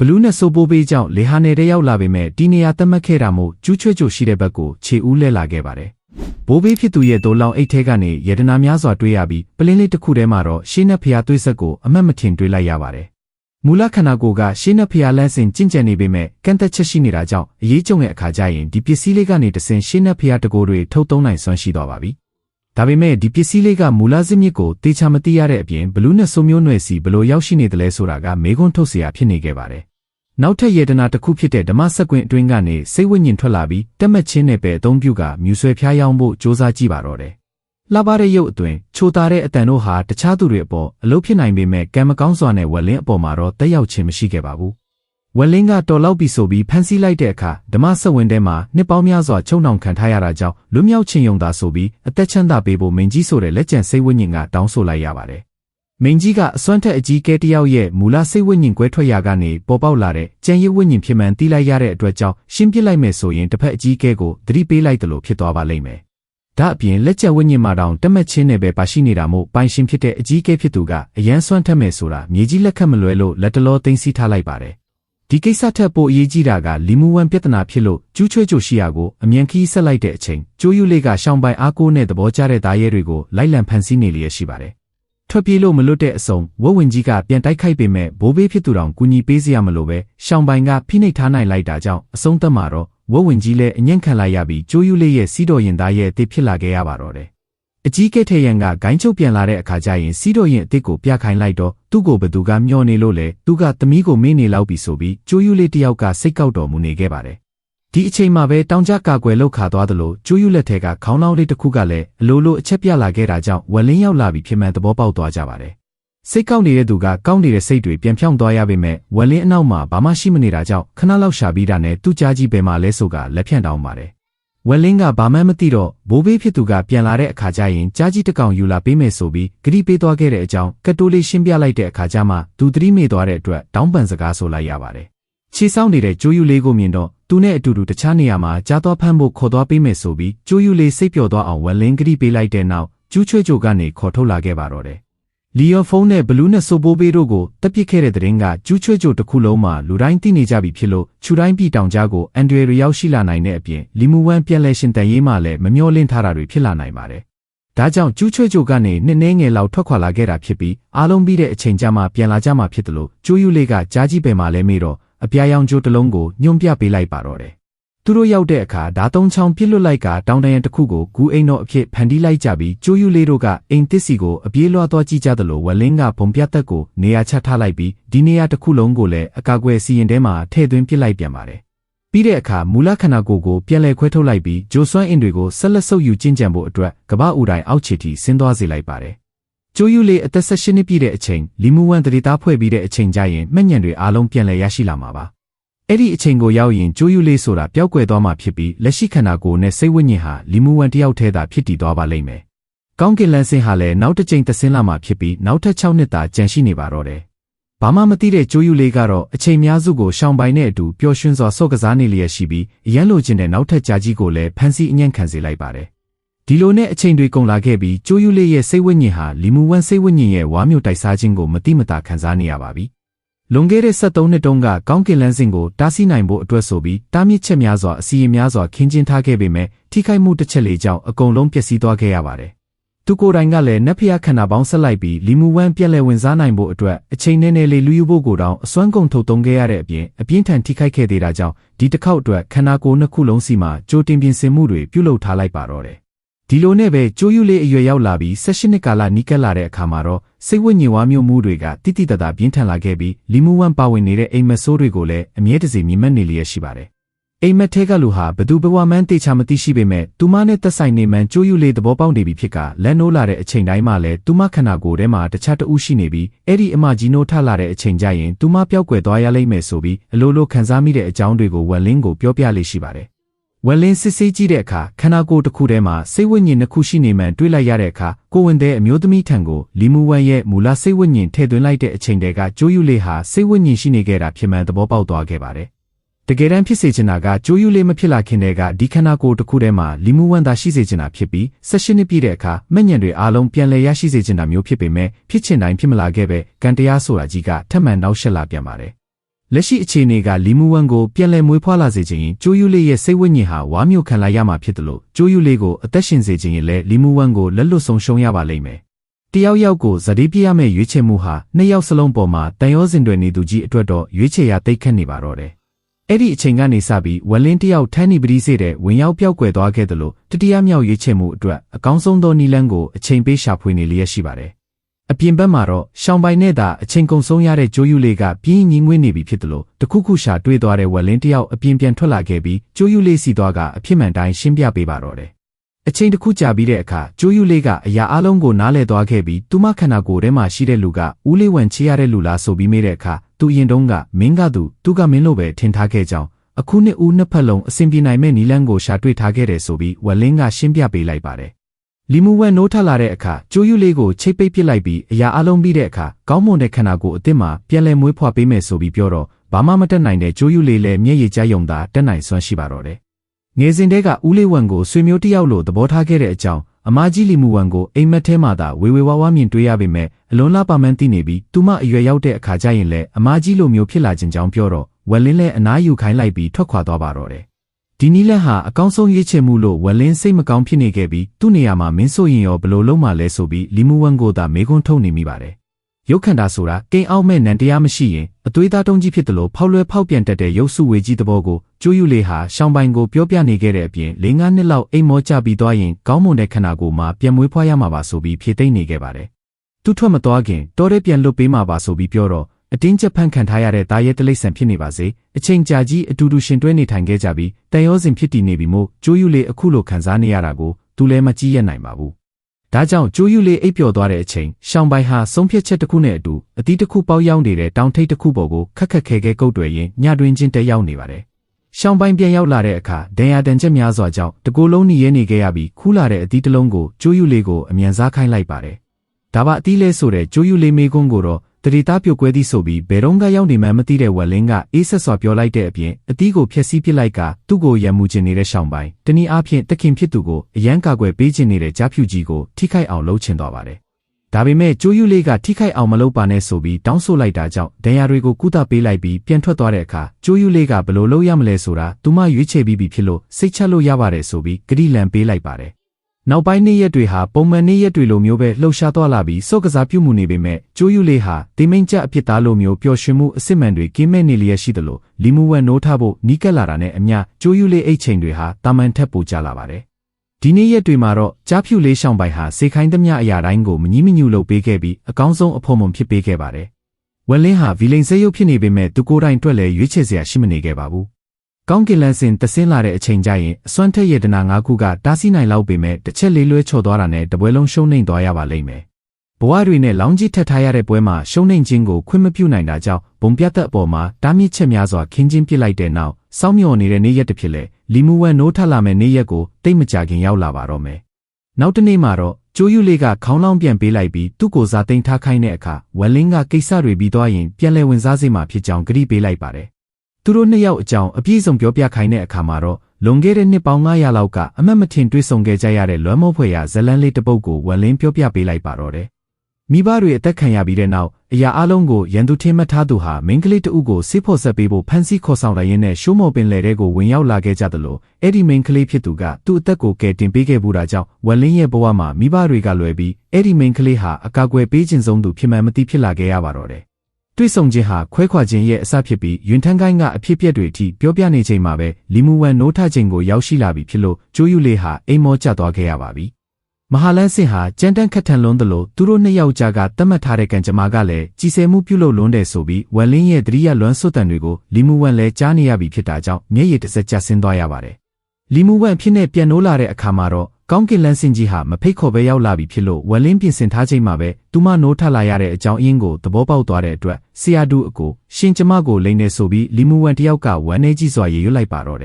ဘလူးနဲ့ဆိုပိုးပေးကြောင့်လေဟာနယ်တဲ့ရောက်လာပေမဲ့ဒီနေရာသတ်မှတ်ခဲ့တာမို့ကျူးချွဲ့ကြိုရှိတဲ့ဘက်ကိုခြေဦးလဲလာခဲ့ပါတယ်။ဘိုးဘေးဖြစ်သူရဲ့ဒိုလောင်အိတ်ထဲကနေယတနာများစွာတွေးရပြီးပလင်းလေးတစ်ခုထဲမှာတော့ရှေးနှက်ဖျားသွေးဆက်ကိုအမတ်မထင်တွေးလိုက်ရပါတယ်။မူလခန္ဓာကိုယ်ကရှေးနှက်ဖျားလန်းစင်ကြင့်ကြံနေပေမဲ့ကန့်သက်ချက်ရှိနေတာကြောင့်အရေးကြုံတဲ့အခါကျရင်ဒီပစ္စည်းလေးကနေတဆင်ရှေးနှက်ဖျားတကိုယ်တွေထုတ်သုံးနိုင်စွမ်းရှိသွားပါပြီ။ ဒါပေမဲ့ဒီပစ္စည်းလေးကမူလဇစ်မြစ်ကိုတေချာမသိရတဲ့အပြင်ဘလူးနဲ့ဆိုမျိုးနွယ်စီဘလို့ရောက်ရှိနေတယ်လဲဆိုတာကမေခွန်းထုတ်เสียဖြစ်နေခဲ့ပါတယ်။နောက်ထပ်ယေတနာတစ်ခုဖြစ်တဲ့ဓမ္မစက်ကွင်းအတွင်းကနေစိတ်ဝိညာဉ်ထွက်လာပြီးတက်မက်ချင်းနဲ့ပဲအသုံးပြုကမြူဆွဲဖျားယောင်းဖို့စ조사ကြည့်ပါတော့တယ်။လှပတဲ့ရုပ်အတွင်းချိုတာတဲ့အတန်တို့ဟာတခြားသူတွေအပေါ်အလုပ်ဖြစ်နိုင်ပေမဲ့ကံမကောင်းစွာနဲ့ဝက်လင်းအပေါ်မှာတော့တက်ရောက်ခြင်းမရှိခဲ့ပါဘူး။ ဝက်လင်းကတော်လောက်ပြီဆိုပြီးဖန်ဆီးလိုက်တဲ့အခါဓမ္မစက်ဝင်ထဲမှာနှစ်ပေါင်းများစွာချုံနှောင်ခံထားရတာကြောင့်လွမြောက်ခြင်းယုံသာဆိုပြီးအသက်ချမ်းသာပေးဖို့မင်းကြီးဆိုတဲ့လက်ကျန်စိတ်ဝိညာဉ်ကတောင်းဆိုလိုက်ရပါတယ်။မင်းကြီးကအစွမ်းထက်အကြီးကဲတယောက်ရဲ့မူလစိတ်ဝိညာဉ်ကွဲထွက်ရာကနေပေါ်ပေါက်လာတဲ့ကြံရည်ဝိညာဉ်ဖြစ်မှန်တီးလိုက်ရတဲ့အတွက်ကြောင့်ရှင်းပြလိုက်မယ်ဆိုရင်တစ်ဖက်အကြီးကဲကိုသတိပေးလိုက်တယ်လို့ဖြစ်သွားပါလိမ့်မယ်။ဒါအပြင်လက်ကျက်ဝိညာဉ်မှာတောင်တက်မက်ချင်းနဲ့ပဲပါရှိနေတာမို့ပိုင်ရှင်ဖြစ်တဲ့အကြီးကဲဖြစ်သူကအရန်စွမ်းထက်မယ်ဆိုတာမြေကြီးလက်ခတ်မလွဲလို့လက်တလောသိမ်းဆီးထားလိုက်ပါတယ်။ ဒီကိစ္စထက်ပိုအရေးကြီးတာကလီမူဝမ်ပြဿနာဖြစ်လို့ကျူးချွဲကြိုရှိရာကိုအမြန်ခီးဆက်လိုက်တဲ့အချိန်ကျိုးယူလေးကရှောင်းပိုင်အားကိုးနဲ့သဘောကျတဲ့သားရဲတွေကိုလိုက်လံဖန်ဆီးနေလျက်ရှိပါတယ်။ထွက်ပြေးလို့မလွတ်တဲ့အစုံဝဝဝင်ကြီးကပြန်တိုက်ခိုက်ပေမဲ့ဘိုးဘေးဖြစ်သူတော်ကူညီပေးစရာမလိုပဲရှောင်းပိုင်ကဖိနှိပ်ထားနိုင်လိုက်တာကြောင့်အဆုံးသတ်မှာတော့ဝဝဝင်ကြီးလည်းအညံ့ခံလိုက်ရပြီးကျိုးယူလေးရဲ့စီးတော်ရင်သားရဲ့အသေးဖြစ်လာခဲ့ရပါတော့တယ်။ အကြီးကဲထေရန်ကဂိုင်းချုပ်ပြန်လာတဲ့အခါကျရင်စီးတော်ရင်အသေးကိုပြခိုင်းလိုက်တော့သူ့ကိုဘသူကမျောနေလို့လေသူကသမီးကိုမေးနေလောက်ပြီဆိုပြီးကျိုးယူလေးတယောက်ကစိတ်ကောက်တော်မူနေခဲ့ပါတယ်။ဒီအချိန်မှာပဲတောင်ကြကာကွယ်လောက်ခါသွားသလိုကျိုးယူလက်ထဲကခေါင်းလောင်းလေးတစ်ခုကလည်းအလိုလိုအချက်ပြလာခဲ့တာကြောင့်ဝက်လင်းရောက်လာပြီးဖြစ်မှန်သဘောပေါက်သွားကြပါတယ်။စိတ်ကောက်နေတဲ့သူကကောက်နေတဲ့စိတ်တွေပြန်ဖြောင်းသွားရပေမဲ့ဝက်လင်းအနောက်မှာဘာမှရှိမနေတာကြောင့်ခဏလောက်ရှာပြီးတာနဲ့သူ့ကြားကြီးဘယ်မှာလဲဆိုကလက်ဖြန့်တောင်းပါတယ်။ ဝက်လင်းကဘာမှမသိတော့ဘိုးဘေးဖြစ်သူကပြန်လာတဲ့အခါကျရင်ကြားကြီးတစ်ကောင်ယူလာပေးမယ်ဆိုပြီးဂရီပေးသွားခဲ့တဲ့အကြောင်းကတိုးလေးရှင်းပြလိုက်တဲ့အခါကျမှသူသတိမေ့သွားတဲ့အတွက်တောင်းပန်စကားဆိုလိုက်ရပါတယ်။ခြေဆောက်နေတဲ့ကျိုးယူလေးကိုမြင်တော့သူနဲ့အတူတူတခြားနေရာမှာကြားသွားဖမ်းဖို့ခေါ်သွားပေးမယ်ဆိုပြီးကျိုးယူလေးစိတ်ပျော်သွားအောင်ဝက်လင်းဂရီပေးလိုက်တဲ့နောက်ကျူးချွေကြိုကနေခေါ်ထုတ်လာခဲ့ပါတော့တယ်။ လီယိုဖုန်းနဲ့ဘလူးနဲ့ဆိုပိုးဘေးတို့ကိုတက်ပစ်ခဲ့တဲ့တဲ့ရင်ကကျူးချွေကြိုတစ်ခုလုံးမှာလူတိုင်းသိနေကြပြီဖြစ်လို့ခြူတိုင်းပြည်တောင်ကြားကိုအန်ဒရီရရောက်ရှိလာနိုင်တဲ့အပြင်လီမူဝမ်ပြန်လဲရှင်တန်ရေးမှလည်းမမျောလင့်ထားတာတွေဖြစ်လာနိုင်ပါတယ်။ဒါကြောင့်ကျူးချွေကြိုကနေနှစ်နှဲငယ်လောက်ထွက်ခွာလာခဲ့တာဖြစ်ပြီးအားလုံးပြီးတဲ့အချိန်ကျမှပြန်လာကြမှာဖြစ်တယ်လို့ကျိုးယူလေးကကြားကြီးပယ်မှာလဲမေးတော့အပြာရောင်ကျိုးတစ်လုံးကိုညွန့်ပြပေးလိုက်ပါတော့တယ်။ သူတို့ရောက်တဲ့အခါဓာသုံးချောင်းပြစ်လွတ်လိုက်ကတောင်တရံတစ်ခုကိုဂူအိမ်တော်အဖြစ်ဖန်တီးလိုက်ကြပြီးကျိုးယူလေးတို့ကအိမ်တစ်စီကိုအပြေးလွှားသွားကြည့်ကြသလိုဝက်လင်းကဘုံပြတ်သက်ကိုနေရာချထားလိုက်ပြီးဒီနေရာတစ်ခုလုံးကိုလည်းအကာအကွယ်စီရင်ထဲမှာထည့်သွင်းပစ်လိုက်ပြန်ပါတယ်။ပြီးတဲ့အခါမူလခန္ဓာကိုယ်ကိုပြန်လည်ခွဲထုတ်လိုက်ပြီးဂျိုဆွမ်းအင်တွေကိုဆက်လက်ဆုပ်ယူကျင့်ကြံဖို့အတွက်ကပ္ပအူတိုင်းအောက်ခြေထိဆင်းသွားစေလိုက်ပါတယ်။ကျိုးယူလေးအသက်၁၈နှစ်ပြည့်တဲ့အချိန်လီမူဝမ်တရီသားဖွဲ့ပြီးတဲ့အချိန်ကျရင်မှတ်ညံတွေအားလုံးပြန်လည်ရရှိလာမှာပါ။ အဲ့ဒီအချိန်ကိုရောက်ရင်ကျိုးယူလေးဆိုတာပျောက်ကွယ်သွားမှာဖြစ်ပြီးလက်ရှိခန္ဓာကိုယ်နဲ့စိတ်ဝိညာဉ်ဟာလီမူဝန်တယောက်တည်းသာဖြစ်တည်သွားပါလိမ့်မယ်။ကောင်းကင်လန်းစင်ဟာလည်းနောက်တစ်ချိန်သဆင်းလာမှာဖြစ်ပြီးနောက်ထပ်6နှစ်သာကြန့်ရှိနေပါတော့တယ်။ဘာမှမသိတဲ့ကျိုးယူလေးကတော့အချိန်များစုကိုရှောင်ပိုင်တဲ့အတူပျော်ရွှင်စွာဆော့ကစားနေလျက်ရှိပြီးအရန်လိုချင်တဲ့နောက်ထပ်ကြာကြီးကိုလည်းဖန်ဆီးအညံ့ခံစေလိုက်ပါတယ်။ဒီလိုနဲ့အချိန်တွေကုန်လာခဲ့ပြီးကျိုးယူလေးရဲ့စိတ်ဝိညာဉ်ဟာလီမူဝန်စိတ်ဝိညာဉ်ရဲ့ဝါမျိုးတိုက်စားခြင်းကိုမတိမတာခံစားနေရပါပြီ။ လွန်ခဲ့တဲ့73နှစ်တုန်းကကောင်းကင်လန်းစင်ကိုတားဆီးနိုင်ဖို့အတွက်ဆိုပြီးတားမြစ်ချက်များစွာအစီအများစွာခင်းကျင်းထားခဲ့ပေမဲ့ထိခိုက်မှုတစ်ချက်လေးကြောင့်အကုန်လုံးပျက်စီးသွားခဲ့ရပါတယ်။သူကိုယ်တိုင်ကလည်းနက်ဖျားခန္ဓာပေါင်းဆက်လိုက်ပြီးလီမူဝမ်ပြက်လဲဝင်စားနိုင်ဖို့အတွက်အချိန်နဲ့နဲ့လေးလူယူဖို့ကိုတောင်အစွမ်းကုန်ထုတ်သုံးခဲ့ရတဲ့အပြင်အပြင်းထန်ထိခိုက်ခဲ့သေးတာကြောင့်ဒီတစ်ခေါက်အတွက်ခန္ဓာကိုယ်နှစ်ခုလုံးစီမှာကြိုတင်ပြင်ဆင်မှုတွေပြုလုပ်ထားလိုက်ပါတော့တယ် ဒီလိုနဲ့ပဲကျိုးယူလေးအရွယ်ရောက်လာပြီး၁၈နှစ်ကာလနီးကပ်လာတဲ့အခါမှာတော့စိတ်ဝိညာဉ်ဝါမျိုးမှုတွေကတိတိတတ်တာပြင်းထန်လာခဲ့ပြီးလီမူဝမ်ပါဝင်နေတဲ့အိမ်မက်ဆိုးတွေကိုလည်းအမြဲတစေမြင်မက်နေလျက်ရှိပါတယ်။အိမ်မက်ထဲကလူဟာဘသူဘဝမှန်းတေချာမသိရှိပေမဲ့သူမနဲ့သက်ဆိုင်နေမှန်ကျိုးယူလေးသဘောပေါက်နေပြီဖြစ်ကလက်နိုးလာတဲ့အချိန်တိုင်းမှာလည်းသူမခန္ဓာကိုယ်ထဲမှာတခြားတဦးရှိနေပြီးအဲ့ဒီအမကြီးနိုးထလာတဲ့အချိန်ကျရင်သူမပျောက်ကွယ်သွားရလိမ့်မယ်ဆိုပြီးအလိုလိုခံစားမိတဲ့အကြောင်းတွေကိုဝက်လင်းကိုပြောပြလေးရှိပါတယ် ဝက်လင်းစစ်ဆေးကြည့်တဲ့အခါခန္ဓာကိုယ်တစ်ခုထဲမှာစိတ်ဝိညာဉ်နှစ်ခုရှိနေမှန်တွေးလိုက်ရတဲ့အခါကိုဝင်တဲ့အမျိုးသမီးထံကိုလီမူဝမ်ရဲ့မူလစိတ်ဝိညာဉ်ထည့်သွင်းလိုက်တဲ့အချိန်တည်းကကျိုးယူလေးဟာစိတ်ဝိညာဉ်ရှိနေခဲ့တာဖြစ်မှန်သဘောပေါက်သွားခဲ့ပါတယ်။တကယ်တမ်းဖြစ်စေချင်တာကကျိုးယူလေးမဖြစ်လာခင်တည်းကဒီခန္ဓာကိုယ်တစ်ခုထဲမှာလီမူဝမ်သာရှိစေချင်တာဖြစ်ပြီးဆက်ရှင်နှစ်ပြည့်တဲ့အခါမညံတွေအားလုံးပြန်လည်ရရှိစေချင်တာမျိုးဖြစ်ပေမဲ့ဖြစ်ချင်တိုင်းဖြစ်မလာခဲ့ပဲကံတရားဆိုတာကြီးကထပ်မံနောက်ဆက်လာပြန်ပါတယ်။ လက်ရှိအခြေအနေကလီမူဝမ်ကိုပြန်လည်မွေးဖွားလာစေခြင်းရင်ကျိုးယူလေးရဲ့စိတ်ဝိညာဉ်ဟာဝါမျိုးခံလာရမှာဖြစ်တယ်လို့ကျိုးယူလေးကိုအသက်ရှင်စေခြင်းရင်လည်းလီမူဝမ်ကိုလက်လွတ်ဆုံးရှုံးရပါလိမ့်မယ်။တယောက်ယောက်ကိုဇတိပြရမယ့်ရွေးချယ်မှုဟာနှစ်ယောက်စလုံးပေါ်မှာတန်ရောစင်တွေနေသူကြီးအတွက်တော့ရွေးချယ်ရတိတ်ခတ်နေပါတော့တယ်။အဲ့ဒီအချိန်ကနေစပြီးဝလင်းတယောက်ထန်းနေပတိစေတဲ့ဝင်ရောက်ပြောက်ကွယ်သွားခဲ့တယ်လို့တတိယမြောက်ရွေးချယ်မှုအတွက်အကောင်းဆုံးသောနီလန်းကိုအချိန်ပေးရှာဖွေနေလျက်ရှိပါတယ်။ အပြင်ဘက်မှာတော့ရှောင်းပိုင်နဲ့သာအချိန်ကုန်ဆုံးရတဲ့ကြိုးယူလေးကပြင်းညီငွေ့နေပြီဖြစ်တယ်လို့တခုခုရှာတွေ့သွားတဲ့ဝက်လင်းတယောက်အပြင်ပြန်ထွက်လာခဲ့ပြီးကြိုးယူလေးစီသွားကအဖြစ်မှန်တိုင်းရှင်းပြပေးပါတော့တယ်။အချိန်တစ်ခုကြာပြီးတဲ့အခါကြိုးယူလေးကအရာအလုံးကိုနားလည်သွားခဲ့ပြီးသူမခန္ဓာကိုယ်ထဲမှာရှိတဲ့လူကဦးလေးဝင်ချရတဲ့လူလားဆိုပြီးမေးတဲ့အခါသူရင်တုံးကမင်းကသူသူကမင်းလို့ပဲထင်ထားခဲ့ကြောင်းအခုနှစ်ဦးနှစ်ဖက်လုံးအစဉ်ပြေနိုင်မဲ့နီလန်းကိုရှာတွေ့ထားခဲ့တယ်ဆိုပြီးဝက်လင်းကရှင်းပြပေးလိုက်ပါတယ် လီမူဝဲနိုးထလာတဲ့အခါကျိုးယူလေးကိုချိတ်ပိတ်ပစ်လိုက်ပြီးအရာအလုံးပြီးတဲ့အခါကောင်းမွန်တဲ့ခန္ဓာကိုယ်အစ်စ်မှာပြန်လဲမွေးဖွားပေးမယ်ဆိုပြီးပြောတော့ဘာမှမတက်နိုင်တဲ့ကျိုးယူလေးလည်းမျက်ရည်ကျယုံသာတက်နိုင်စွမ်းရှိပါတော့တယ်။ငယ်စဉ်တည်းကဦးလေးဝံကိုဆွေမျိုးတစ်ယောက်လိုသဘောထားခဲ့တဲ့အကြောင်းအမကြီးလီမူဝံကိုအိမ်မက်ထဲမှာသာဝေဝေဝါးဝါမြင်တွေ့ရပေမဲ့အလွန်လားပါမှန်းသိနေပြီးသူမအရွယ်ရောက်တဲ့အခါကျရင်လည်းအမကြီးလိုမျိုးဖြစ်လာခြင်းကြောင့်ပြောတော့ဝက်လင်းလည်းအနားယူခိုင်းလိုက်ပြီးထွက်ခွာသွားပါတော့တယ်။ ဒီနီးလက်ဟာအကောင်းဆုံးရေးချင်မှုလို့ဝလင်းစိတ်မကောင်းဖြစ်နေခဲ့ပြီးသူ့နေရာမှာမင်းဆိုရင်ရောဘလို့လုံးမလဲဆိုပြီးလီမူဝမ်ကိုသာမေခွန်းထုတ်နေမိပါတယ်။ရုပ်ခန္ဓာဆိုတာကိန်းအောက်မဲ့နံတရားမရှိရင်အသွေးသားတုံးကြီးဖြစ်တယ်လို့ဖောက်လွဲဖောက်ပြန်တတ်တဲ့ရုပ်စုဝေကြီးသဘောကိုကျိုးယူလေးဟာရှောင်းပိုင်ကိုပြောပြနေခဲ့တဲ့အပြင်၄၅နှစ်လောက်အိမ်မောကျပြီးသွားရင်ကောင်းမွန်တဲ့ခန္ဓာကိုယ်မှာပြန်မွေးဖွားရမှာပါဆိုပြီးဖြေသိမ့်နေခဲ့ပါတယ်။သူထွက်မသွားခင်တော်တဲ့ပြန်လွတ်ပေးမှာပါဆိုပြီးပြောတော့ အတင်းကျပ်ဖန်ခံထားရတဲ့သားရဲတလိမ့်ဆန်ဖြစ်နေပါစေအချိန်ကြာကြီးအတူတူရှင်တွဲနေထိုင်ခဲ့ကြပြီးတန်ရောစဉ်ဖြစ်တည်နေပြီမို့ကျိုးယူလေးအခုလိုခံစားနေရတာကိုသူလည်းမကြည့်ရနိုင်ပါဘူးဒါကြောင့်ကျိုးယူလေးအိပ်ပျော်သွားတဲ့အချိန်ရှောင်းပိုင်ဟာဆုံးဖြတ်ချက်တစ်ခုနဲ့အတူအတီးတစ်ခုပေါက်ရောက်နေတဲ့တောင်ထိပ်တစ်ခုပေါ်ကိုခက်ခက်ခဲခဲကုတ်တွယ်ရင်းညတွင်ချင်းတက်ရောက်နေပါတယ်ရှောင်းပိုင်းပြန်ရောက်လာတဲ့အခါဒံရတန်ချက်များစွာကြောင့်တကိုယ်လုံးနီးရဲနေခဲ့ရပြီးခူးလာတဲ့အသီးတစ်လုံးကိုကျိုးယူလေးကိုအမြန်စားခိုင်းလိုက်ပါတယ်။ဒါပါအသီးလဲဆိုတဲ့ကျိုးယူလေးမေကွန်းကိုတော့ တရီသားပြုတ်ကွဲသည်ဆိုပြီးဘယ်တော့ကရောက်နေမှမသိတဲ့ဝက်လင်းကအေးဆက်စွာပြောလိုက်တဲ့အပြင်အတီးကိုဖျက်ဆီးပစ်လိုက်ကသူ့ကိုရံမှုကျင်နေတဲ့ရှောင်းပိုင်တနည်းအားဖြင့်တခင်ဖြစ်သူကိုအရန်ကာကွယ်ပေးခြင်းနေတဲ့ကြားဖြူကြီးကိုထိခိုက်အောင်လုပ်ချင်သွားပါတယ်။ဒါပေမဲ့ကျိုးယူလေးကထိခိုက်အောင်မလုပ်ပါနဲ့ဆိုပြီးတောင်းဆိုလိုက်တာကြောင့်ဒဏ်ရာတွေကိုကုသပေးလိုက်ပြီးပြန်ထွက်သွားတဲ့အခါကျိုးယူလေးကဘလို့လုပ်ရမလဲဆိုတာသူမရွေးချယ်ပြီးပြီဖြစ်လို့စိတ်ချလို့ရပါတယ်ဆိုပြီးဂတိလံပေးလိုက်ပါတယ် နောက်ပိုင်းနေ့ရက်တွေဟာပုံမှန်နေ့ရက်တွေလိုမျိုးပဲလှုပ်ရှားသွားလာပြီးစော့ကစားပြုမှုနေပေမဲ့ကျိုးယူလေးဟာတိမိန်ကျအဖြစ်သားလိုမျိုးပျော်ရွှင်မှုအစစ်မှန်တွေကင်းမဲ့နေလျက်ရှိသလိုလီမူဝမ်နိုးထဖို့နီးကပ်လာတာနဲ့အမျှကျိုးယူလေးအိတ်ချိန်တွေဟာတာမန်ထက်ပိုကြလာပါတယ်။ဒီနေ့ရက်တွေမှာတော့ကြားဖြူလေးရှောင်းပိုင်ဟာစေခိုင်းသမျှအရာတိုင်းကိုမငီးမညူလုပ်ပေးခဲ့ပြီးအကောင်းဆုံးအဖို့မွန်ဖြစ်ပေးခဲ့ပါတယ်။ဝက်လင်းဟာဗီလိန်ဆေးရုပ်ဖြစ်နေပေမဲ့သူကိုယ်တိုင်တွေ့လဲရွေးချယ်စရာရှိမနေခဲ့ပါဘူး ကောင်းကင်လန်းစင်တဆင်းလာတဲ့အချိန်ကျရင်အစွမ်းထက်ရတနာ၅ခုကတားဆီးနိုင်လောက်ပေမဲ့တစ်ချက်လေးလွဲချော်သွားတာနဲ့တပွဲလုံးရှုံးနိမ့်သွားရပါလိမ့်မယ်။ဘဝတွေနဲ့လောင်းကြီးထက်ထားရတဲ့ပွဲမှာရှုံးနိမ့်ခြင်းကိုခွင့်မပြုနိုင်တာကြောင့်ဘုံပြတ်သက်အပေါ်မှာတားမြစ်ချက်များစွာခင်းချင်းပစ်လိုက်တဲ့နောက်စောင်းမြော်နေတဲ့နေ့ရက်တစ်ဖြစ်လေလီမူဝမ်နိုးထလာမဲ့နေ့ရက်ကိုတိတ်မကြခင်ရောက်လာပါတော့မယ်။နောက်တနေ့မှာတော့ကျိုးယူလေးကခေါင်းလောင်းပြန်ပေးလိုက်ပြီးသူ့ကိုစားသိမ်းထားခိုင်းတဲ့အခါဝက်လင်းကကိစ္စတွေပြီးသွားရင်ပြန်လဲဝင်စားစေမှာဖြစ်ကြောင်းကြိပေးလိုက်ပါတယ် သူတို့နှစ်ယောက်အကြောင်းအပြည့်စုံပြောပြခိုင်းတဲ့အခါမှာတော့လွန်ခဲ့တဲ့နှစ်ပေါင်း900လောက်ကအမတ်မထင်တွေ့ဆုံခဲ့ကြရတဲ့လွမ်းမောဖွယ်ရာဇလန်းလေးတစ်ပုဒ်ကိုဝန်လင်းပြောပြပေးလိုက်ပါတော့တယ်။မိဘတွေအသက်ခံရပြီးတဲ့နောက်အရာအလုံးကိုရန်သူထင်းမှတ်ထားသူဟာမင်းကလေးတဦးကိုစစ်ဖို့ဆက်ပေးဖို့ဖမ်းဆီးခေါ်ဆောင်လိုက်ရင်းနဲ့ရှိုးမော်ပင်လယ်ထဲကိုဝင်ရောက်လာခဲ့ကြသလိုအဲ့ဒီမင်းကလေးဖြစ်သူကသူ့အသက်ကိုကယ်တင်ပေးခဲ့ဘူးတာကြောင့်ဝန်လင်းရဲ့ဘဝမှာမိဘတွေကလွယ်ပြီးအဲ့ဒီမင်းကလေးဟာအကာအကွယ်ပေးခြင်းဆုံးသူဖြစ်မှန်မသိဖြစ်လာခဲ့ရပါတော့တယ်။ တွေ့ဆုံခြင်းဟာခွဲခွာခြင်းရဲ့အစဖြစ်ပြီးယွန်ထန်းကိုင်းကအဖြစ်ပြက်တွေအထိပြောပြနေချိန်မှာပဲလီမူဝမ်နိုးထခြင်းကိုရောက်ရှိလာပြီဖြစ်လို့ကျိုးယူလေးဟာအိမ်မောကျသွားခဲ့ရပါပြီ။မဟာလန်းစင်ဟာကြမ်းတမ်းခက်ထန်လွန်းသလိုသူတို့နှစ်ယောက်ကြားကတတ်မှတ်ထားတဲ့ကံကြမ္မာကလည်းကြီးစဲမှုပြုလုပ်လွန်းတယ်ဆိုပြီးဝမ်လင်းရဲ့တတိယလွမ်းဆွတ်တန်တွေကိုလီမူဝမ်လည်းကြားနေရပြီဖြစ်တာကြောင့်မျက်ရည်တစ်စက်ကျဆင်းသွားရပါတယ်။လီမူဝမ်ဖြစ်နေပြန်နိုးလာတဲ့အခါမှာတော့ ကောင်းကင်လန်းစင်ကြီးဟာမဖိတ်ခေါ်ပဲရောက်လာပြီဖြစ်လို့ဝက်လင်းပြင်ဆင်ထားချိန်မှာပဲသူမနိုးထလာရတဲ့အကြောင်းအရင်းကိုသဘောပေါက်သွားတဲ့အတွက်ဆရာတူအကိုရှင်ကျမကိုလိန်နေဆိုပြီးလီမူဝမ်တယောက်ကဝမ်းနေကြီးစွာရေရွတ်လိုက်ပါတော့တယ်